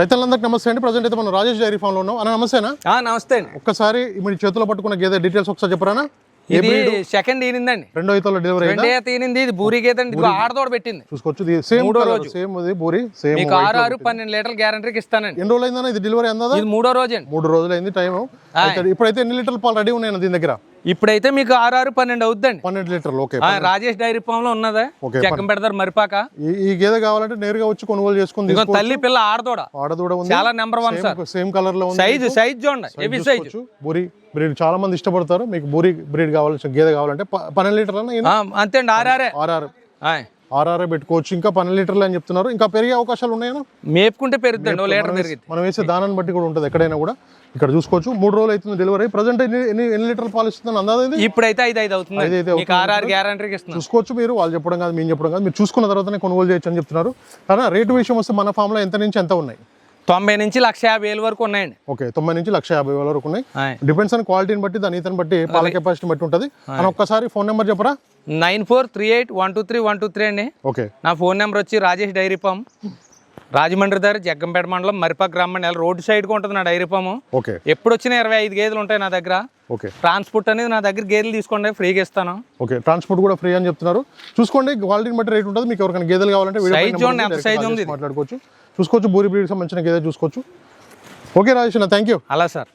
రైతులందరికీ నమస్తే అండి. ప్రజెంట్ అయితే మనం రాజేష్ డైరీ ఫామ్లో ఉన్నాం. అన్న నమస్తేనా? నమస్తే అండి. ఒక్కసారి మీ చేతిలో పట్టుకున్న గేదె డీటెయిల్స్ ఒకసారి చెప్పరానా? ఇది? సెకండ్ ఈనిందండి. రెండో ఈతలో డెలివరీ అయిందా? రెండే తీనింది ఇది బూరి గీత అండి. ఆడదోడ పెట్టింది. చూసుకోవచ్చు. సేమ్ మూడో రోజు. సేమ్ ఇది బూరి సేమ్ మీకు ఆరు ఆరు పన్నెండు లీటర్ల గ్యారంటీకి ఇస్తానండి. ఎన్ని రోజులు అయిందన్న? ఇది డెలివరీ అందా ఇది మూడో రోజు అండి. మూడు రోజులు అయింది టైం ఇప్పుడైతే ఎన్ని లీటర్ల పాలు రెడీ ఉన్నాయి దీని దగ్గర? ఇప్పుడైతే మీకు ఆరు ఆరు పన్నెండు అవుద్దండి. పన్నెండు లీటర్లు ఓకే. రాజేష్ డైరీ ఫామ్లో ఉన్నదా చెక్కం పెడతారు మరిపాక. ఈ గేదె కావాలంటే నేరుగా వచ్చి కొనుగోలు తీసుకోవచ్చు. తల్లి పిల్ల ఆడదోడ. ఆడదూడ ఉంది. చాలా నెంబర్ వన్ సార్ సేమ్ కలర్లో ఉంది సైజు సైజ్ చూడండి. Heavy size. బూరి బ్రీడ్ చాలా మంది ఇష్టపడతారు. మీకు బూరి బ్రీడ్ కావాలంటే గేదె కావాలంటే పన్నెండు లీటర్లు అంతే అండి ఆర్ఆర్ఏ. ఆర్ఆర్. ఆయ్. ఆర్ఆర్ పెట్టుకోవచ్చు. ఇంకా పన్నెండు లీటర్లు అని చెప్తున్నారు. ఇంకా పెరిగే అవకాశాలు ఉన్నాయా మేపుకుంటే పెరుగుద్దండి ఓ లీటర్ పెరిగింది మనం వేసే దానాన్ని బట్టి కూడా ఉంటుంది ఎక్కడైనా కూడా. ఇక్కడ చూసుకోవచ్చు. మూడు రోజులు అవుతుంది డెలివరీ ప్రజెంట్ ఎన్ని ఎన్ని లీటర్లు పాలు ఇస్తుంది అందాది ఇప్పుడైతే ఐదు ఐదు అవుతుంది. ఐదు ఇస్తున్నాను చూసుకోవచ్చు మీరు. వాళ్ళు చెప్పడం కాదు మేము చెప్పడం కాదు. మీరు చూసుకున్న తర్వాతనే కొనుగోలు చేయొచ్చు అని చెప్తున్నారు. కానీ రేటు విషయం వస్తే మన ఫామ్లో ఎంత నుంచి ఎంత ఉన్నాయి? తొంభై నుంచి లక్ష యాభై వేలు వరకు ఉన్నాయండి. ఓకే తొంభై నుంచి లక్ష యాభై వేల వరకు ఉన్నాయి. డిపెండ్స్ ఆన్ క్వాలిటీని బట్టి దాని ఈతని బట్టి పాల కెపాసిటీ బట్టి ఉంటుంది. అని ఒక్కసారి ఫోన్ నెంబర్ చెప్పరా? Nine four three eight one two three one two three అండి. ఓకే. నా ఫోన్ నెంబర్ వచ్చి రాజేష్ డైరీ ఫామ్. రాజమండ్రి దగ్గర జగ్గంపేట మండలం మరిపాక గ్రామం నెల రోడ్డు సైడ్కి ఉంటుంది నా డైరీ ఫామ్. ఓకే. ఎప్పుడు వచ్చిన ఇరవై ఐదు గేదెలు ఉంటాయి నా దగ్గర. ఓకే. ట్రాన్స్పోర్ట్ అనేది నా దగ్గర గేదెలు తీసుకోండి ఫ్రీగా ఇస్తాను. ఓకే. ట్రాన్స్పోర్ట్ కూడా ఫ్రీ అని చెప్తున్నారు. చూసుకోండి క్వాలిటీని బట్టి రేట్ ఉంటుంది. మీకు ఎవరికైనా గేదెలు కావాలంటే పైన చూడండి, ఎంత direct ఉంది మాట్లాడుకోవచ్చు. చూసుకోవచ్చు బూరి బ్రీడ్కి సంబంధించిన గేదె చూసుకోవచ్చు. ఓకే రాజేష్ థ్యాంక్ యూ అలా సార్.